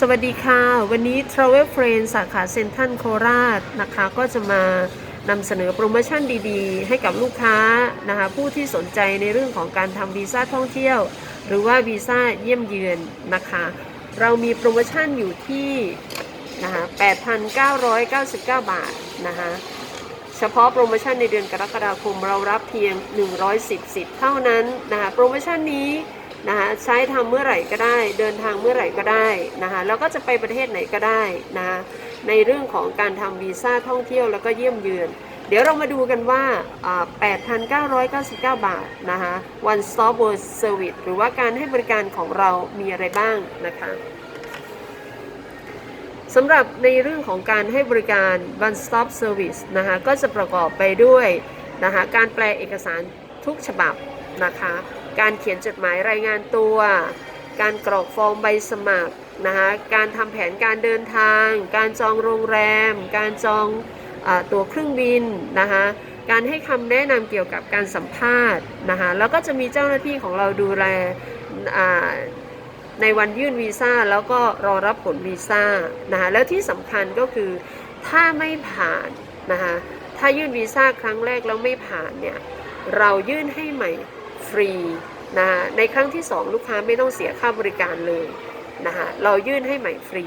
สวัสดีค่ะ วันนี้ Travel Friend สาขาเซ็นทรัลโคราชนะคะ ก็จะมานำเสนอโปรโมชั่นดีๆ ให้กับลูกค้านะคะผู้ที่สนใจในเรื่องของการทำวีซ่าท่องเที่ยว หรือว่าวีซ่าเยี่ยมเยือนนะคะ เรามีโปรโมชั่นอยู่ที่นะคะ8,999 บาทนะคะเฉพาะโปรโมชั่นในเดือนกรกฎาคมเรารับเพียง 110สิทธิ์เท่านั้นนะคะโปรโมชั่นนี้ นะคะใช้ทำเมื่อไหร่ก็ได้ เดินทางเมื่อไหร่ก็ได้นะคะแล้วก็จะไปประเทศไหนก็ได้นะคะในเรื่องของการทำวีซ่าท่องเที่ยวแล้วก็เยี่ยมเยือน เดี๋ยวเรามาดูกันว่าอ่า 8,999 บาทนะคะ one stop world service หรือว่าการให้บริการของเรามีอะไรบ้างนะคะสำหรับในเรื่องของการให้บริการ one stop service นะคะก็จะประกอบไปด้วยนะคะการแปลเอกสารทุกฉบับนะคะ การเขียนจดหมายรายงานตัว การกรอกฟอร์มใบสมัครนะคะการทำแผนการเดินทาง การจองโรงแรม การจองอตั๋วเครื่องบินนะคะการให้คำแนะนำเกี่ยวกับการสัมภาษณ์นะคะแล้วก็จะมีเจ้าหน้าที่ของเราดูแลในวันยื่นวีซ่าแล้วก็รอรับผลวีซ่านะคะแล้วที่สำคัญก็คือถ้าไม่ผ่านนะคะถ้ายื่นวีซ่าครั้งแรกแล้วไม่ผ่านเนี่ยเรายื่นให้ใหม่ ฟรีนะคะในครั้งที่ 2 ลูกค้าไม่ต้องเสียค่าบริการเลยนะคะเรายื่นให้ใหม่ฟรี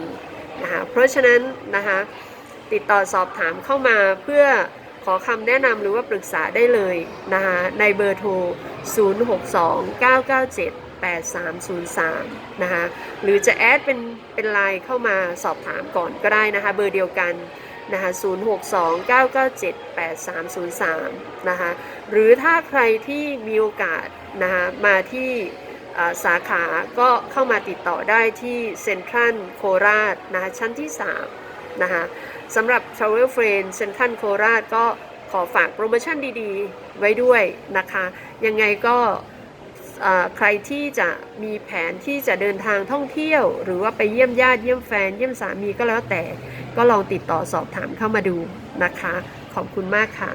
นะคะเพราะฉะนั้นนะคะติดต่อสอบถามเข้ามาเพื่อขอคำแนะนำหรือว่าปรึกษาได้เลยนะคะในเบอร์โทร 062 997 8303นะคะหรือจะแอดเป็นเป็นไลน์เข้ามาสอบถามก่อนก็ได้นะคะเบอร์เดียวกัน นะคะ062 997 8303 นะคะ หรือถ้าใครที่มีโอกาสนะคะมาที่สาขาก็เข้ามาติดต่อได้ที่เซ็นทรัลโคราชนะคะชั้นที่ 3 นะคะสำหรับ Travel Friend เซ็นทรัลโคราชก็ขอฝากโปรโมชั่นดีๆ ไว้ด้วยนะคะ ยังไงก็ ใครที่จะมีแผนที่จะเดินทางท่องเที่ยว หรือว่าไปเยี่ยมญาติเยี่ยมแฟน เยี่ยมสามีก็แล้วแต่ ก็ลองติดต่อสอบถามเข้ามาดูนะคะ ขอบคุณมากค่ะ